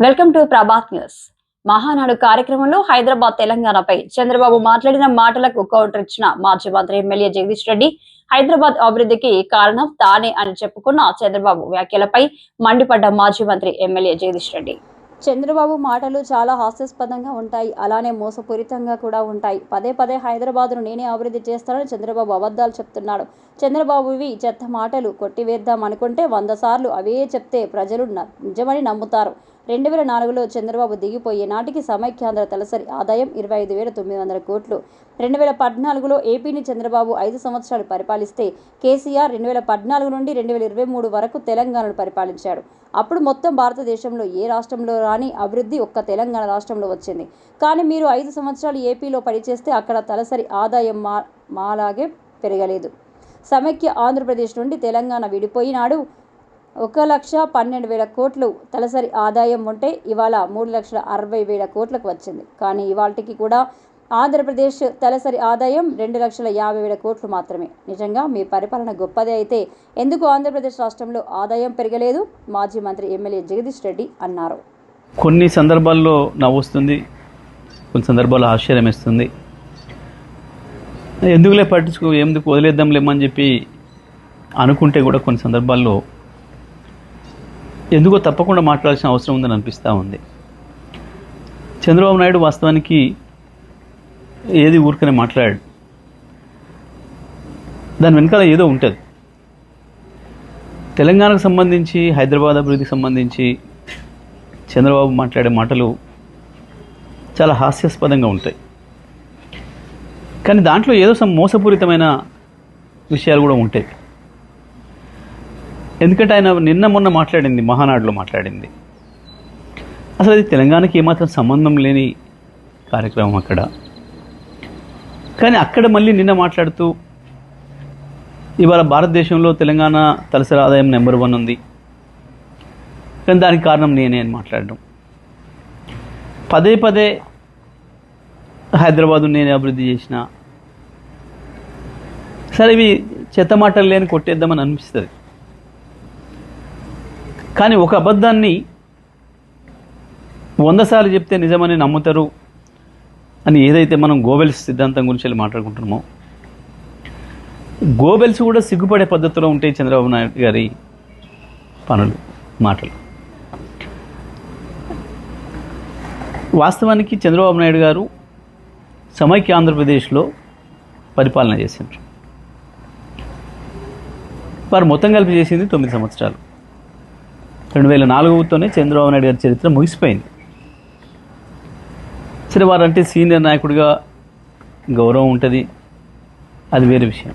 Welcome to Prabhat news. Mahanadu కార్యక్రమంలో హైదరాబాద్ తెలంగాణపై చంద్రబాబు మాట్లాడిన మాటలకు కౌంటర్ ఇచ్చిన మాజీ మంత్రి ఎమ్మెల్యే జగదీష్ రెడ్డి హైదరాబాద్ అభివృద్ధికి కారణం తానే అని చెప్పుకున్న చంద్రబాబు వ్యాఖ్యలపై మండిపడ్డ మాజీ మంత్రి ఎమ్మెల్యే జగదీష్ రెడ్డి. చంద్రబాబు మాటలు చాలా హాస్యాస్పదంగా ఉంటాయి. అలానే మోసపూరితంగా కూడా ఉంటాయి. పదే పదే హైదరాబాద్ను నేనే అభివృద్ధి చేస్తానని చంద్రబాబు అబద్ధాలు చెప్తున్నాడు. చంద్రబాబువి చెత్త మాటలు కొట్టివేద్దాం అనుకుంటే వంద సార్లు అవే చెప్తే ప్రజలు న- నిజమని నమ్ముతారు. రెండు వేల నాలుగులో చంద్రబాబు దిగిపోయే నాటికి సమైక్యాంధ్ర తలసరి ఆదాయం ఇరవై ఐదు వేల తొమ్మిది వందల కోట్లు. రెండు వేల పద్నాలుగులో ఏపీని చంద్రబాబు ఐదు సంవత్సరాలు పరిపాలిస్తే కేసీఆర్ రెండు వేల పద్నాలుగు నుండి రెండు వేల ఇరవై మూడు వరకు తెలంగాణను పరిపాలించాడు. అప్పుడు మొత్తం భారతదేశంలో ఏ రాష్ట్రంలో రాని అభివృద్ధి ఒక్క తెలంగాణ రాష్ట్రంలో వచ్చింది. కానీ మీరు ఐదు సంవత్సరాలు ఏపీలో పనిచేస్తే అక్కడ తలసరి ఆదాయం మా మాలాగే పెరగలేదు. సమైక్య ఆంధ్రప్రదేశ్ నుండి తెలంగాణ విడిపోయినాడు. ఒక లక్ష పన్నెండు వేల కోట్లు తలసరి ఆదాయం ఉంటే ఇవాళ మూడు లక్షల అరవై వేల కోట్లకు వచ్చింది. కానీ ఇవాళకి కూడా ఆంధ్రప్రదేశ్ తలసరి ఆదాయం రెండు లక్షల యాభై వేల కోట్లు మాత్రమే. నిజంగా మీ పరిపాలన గొప్పదే అయితే ఎందుకు ఆంధ్రప్రదేశ్ రాష్ట్రంలో ఆదాయం పెరగలేదు? మాజీ మంత్రి ఎమ్మెల్యే జగదీష్ రెడ్డి అన్నారు. కొన్ని సందర్భాల్లో నవ్వుస్తుంది కొన్ని సందర్భాల్లో ఆశ్చర్యం ఇస్తుంది ఎందుకులే పట్టించుకో ఎందుకు వదిలేద్దాంలేమని చెప్పి అనుకుంటే కూడా కొన్ని సందర్భాల్లో ఎందుకో తప్పకుండా మాట్లాడాల్సిన అవసరం ఉందని అనిపిస్తూ ఉంది. చంద్రబాబు నాయుడు వాస్తవానికి ఏది ఊరికనే మాట్లాడాడు. దాని వెనకాల ఏదో ఉంటుంది. తెలంగాణకు సంబంధించి హైదరాబాద్ అభివృద్ధికి సంబంధించి చంద్రబాబు మాట్లాడే మాటలు చాలా హాస్యాస్పదంగా ఉంటాయి. కానీ దాంట్లో ఏదో సమ్ మోసపూరితమైన విషయాలు కూడా ఉంటాయి. ఎందుకంటే ఆయన నిన్న మొన్న మాట్లాడింది మహానాడులో మాట్లాడింది. అసలు అది తెలంగాణకి ఏమాత్రం సంబంధం లేని కార్యక్రమం అక్కడ. కానీ అక్కడ మళ్ళీ నిన్న మాట్లాడుతూ ఇవాళ భారతదేశంలో తెలంగాణ తలసరి ఆదాయం నెంబర్ వన్ ఉంది. కానీ దానికి కారణం నేనే అని మాట్లాడడం. పదే పదే హైదరాబాదు నేనే అభివృద్ధి చేసిన సరే ఇవి చెత్త మాటలు లేని కొట్టేద్దామని అనిపిస్తుంది. కానీ ఒక అబద్ధాన్ని వంద సార్లు చెప్తే నిజమని నమ్ముతారు అని ఏదైతే మనం గోబెల్స్ సిద్ధాంతం గురించి వెళ్ళి మాట్లాడుకుంటున్నామో గోబెల్స్ కూడా సిగ్గుపడే పద్ధతిలో ఉంటాయి చంద్రబాబు నాయుడు గారి పనులు మాటలు. వాస్తవానికి చంద్రబాబు నాయుడు గారు సమైక్య ఆంధ్రప్రదేశ్లో పరిపాలన చేసిండ్రు. వారు మొత్తం కలిపి చేసింది తొమ్మిది సంవత్సరాలు. రెండు వేల నాలుగుతోనే చంద్రబాబు నాయుడు గారి చరిత్ర ముగిసిపోయింది. సరే వారంటే సీనియర్ నాయకుడిగా గౌరవం ఉంటుంది. అది వేరే విషయం.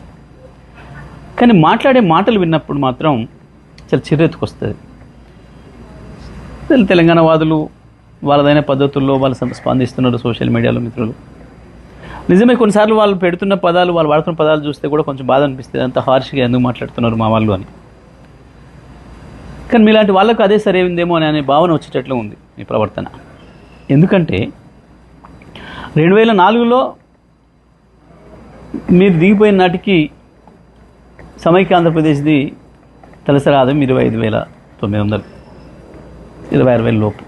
కానీ మాట్లాడే మాటలు విన్నప్పుడు మాత్రం చాలా చిరెత్తుకొస్తుంది తెలంగాణ వాదులు వాళ్ళదైన పద్ధతుల్లో వాళ్ళు స్పందిస్తున్నారు సోషల్ మీడియాలో మిత్రులు. నిజమే కొన్నిసార్లు వాళ్ళు పెడుతున్న పదాలు వాళ్ళు వాడుతున్న పదాలు చూస్తే కూడా కొంచెం బాధ అనిపిస్తుంది. అంత హార్ష్గా ఎందుకు మాట్లాడుతున్నారు మా వాళ్ళు అని. కానీ మీలాంటి వాళ్ళకు అదే సరైందేమో అని అనే భావన వచ్చేటట్లు ఉంది మీ ప్రవర్తన. ఎందుకంటే రెండు వేల నాలుగులో మీరు దిగిపోయిన నాటికి సమైక్య ఆంధ్రప్రదేశ్ది తలసరి ఆదాయం ఇరవై ఐదు వేల తొమ్మిది వందలు ఇరవై ఆరు వేల లోపు.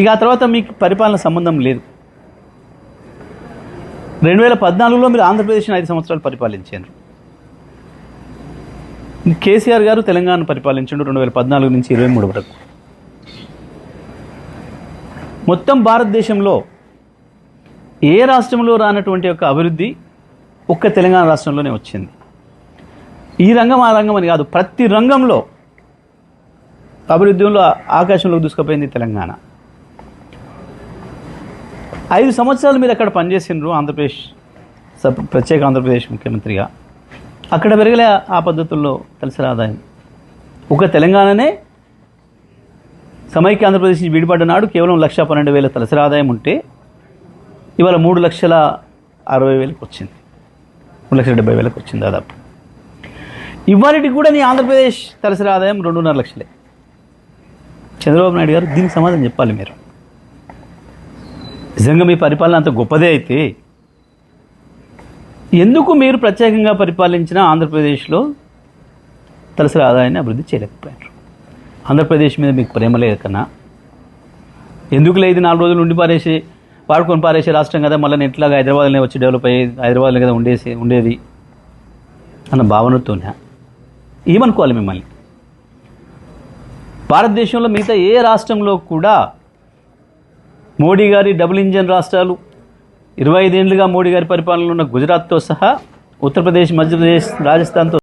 ఇక ఆ తర్వాత మీకు పరిపాలన సంబంధం లేదు. రెండు వేల పద్నాలుగులో మీరు ఆంధ్రప్రదేశ్ని ఐదు సంవత్సరాలు పరిపాలించారు. కేసీఆర్ గారు తెలంగాణ పరిపాలించండు రెండు వేల పద్నాలుగు నుంచి ఇరవై మూడు వరకు. మొత్తం భారతదేశంలో ఏ రాష్ట్రంలో రానటువంటి యొక్క అభివృద్ధి ఒక్క తెలంగాణ రాష్ట్రంలోనే వచ్చింది. ఈ రంగం ఆ రంగం అని కాదు ప్రతి రంగంలో అభివృద్ధిలో ఆకాశంలోకి దూసుకుపోయింది తెలంగాణ. ఐదు సంవత్సరాలు మీరు అక్కడ పనిచేసిండ్రు ఆంధ్రప్రదేశ్ సబ్ ప్రత్యేక ఆంధ్రప్రదేశ్ ముఖ్యమంత్రిగా. అక్కడ పెరగలే ఆ పద్ధతుల్లో తలసరి ఆదాయం ఒక తెలంగాణనే సమైక్య ఆంధ్రప్రదేశ్ నుంచి విడిపడ్డ నాడు కేవలం లక్ష పన్నెండు వేల తలసరి ఆదాయం ఉంటే ఇవాళ మూడు లక్షల అరవై వేలకు వచ్చింది. మూడు లక్షల డెబ్బై వేలకు వచ్చింది దాదాపు. ఇవాళకి కూడా నీ ఆంధ్రప్రదేశ్ తలసరి ఆదాయం రెండున్నర లక్షలే. చంద్రబాబు నాయుడు గారు దీనికి సమాధానం చెప్పాలి మీరు. నిజంగా మీ పరిపాలన అంత గొప్పదే అయితే ఎందుకు మీరు ప్రత్యేకంగా పరిపాలించిన ఆంధ్రప్రదేశ్లో తలసరి ఆదాయాన్ని అభివృద్ధి చేయలేకపోయారు? ఆంధ్రప్రదేశ్ మీద మీకు ప్రేమ లేదు కన్నా? ఎందుకు లేదు నాలుగు రోజులు ఉండి పారేసి వాడుకొని పారేసే రాష్ట్రం కదా మళ్ళీ ఇట్లాగా హైదరాబాద్లోనే వచ్చి డెవలప్ అయ్యి హైదరాబాద్లో కదా ఉండేసి ఉండేది? అన్న భావనతోనే? ఏమనుకోవాలి మిమ్మల్ని? భారతదేశంలో మిగతా ఏ రాష్ట్రంలో కూడా మోడీ గారి డబుల్ ఇంజన్ రాష్ట్రాలు ఇరవై ఐదేళ్ళుగా మోడీ గారి పరిపాలనలో ఉన్న గుజరాత్తో సహా ఉత్తరప్రదేశ్ మధ్యప్రదేశ్ రాజస్థాన్తో